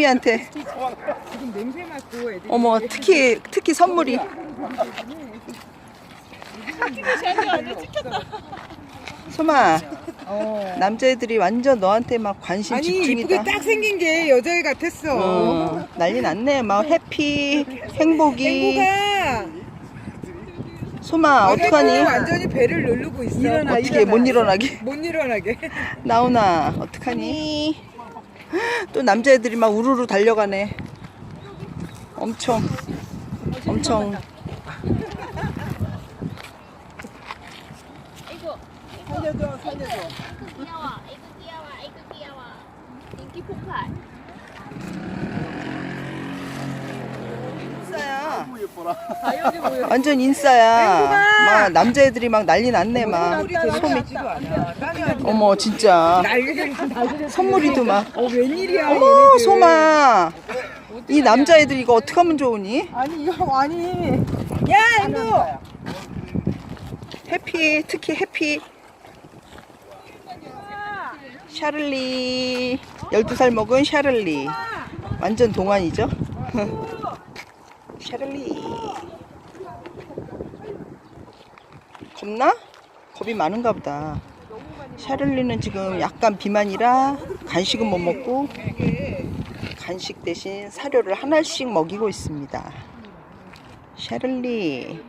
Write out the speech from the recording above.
소미한테. 지금 냄새 맡고 애들이 어머 특히 특히 선물이. 소마 어. 남자애들이 완전 너한테 막 관심 아니 이쁘게 집중이다. 딱 생긴 게 여자애 같았어. 어, 난리 났네. 막 해피 행복이. 행복아. 소마 어떡하니? 완전히 배를 누르고 있어. 일어나, 어떻게 못 일어나게? 못 일어나게. 나오나 어떡하니 또 남자애들이 막 우르르 달려가네 엄청 엄청 살려줘 살려줘 귀여워. 아이고 귀여워. 아이고 귀여워. 인기 폭발. 인싸야 완전 인싸야. 막 남자애들이 막 난리 났네 막. 소미. 어머 진짜. 선물이도 막. 어 웬일이야 어머. 소마. 이 남자애들 이거 어떻게 하면 좋으니? 아니 이거 아니. 야 이거 해피 특히 해피. 샤를리. 12살 먹은 샤를리. 완전 동안이죠 샤를리. 겁나? 겁이 많은가 보다. 샤를리는 지금 약간 비만이라 간식은 못 먹고 간식 대신 사료를 하나씩 먹이고 있습니다. 샤를리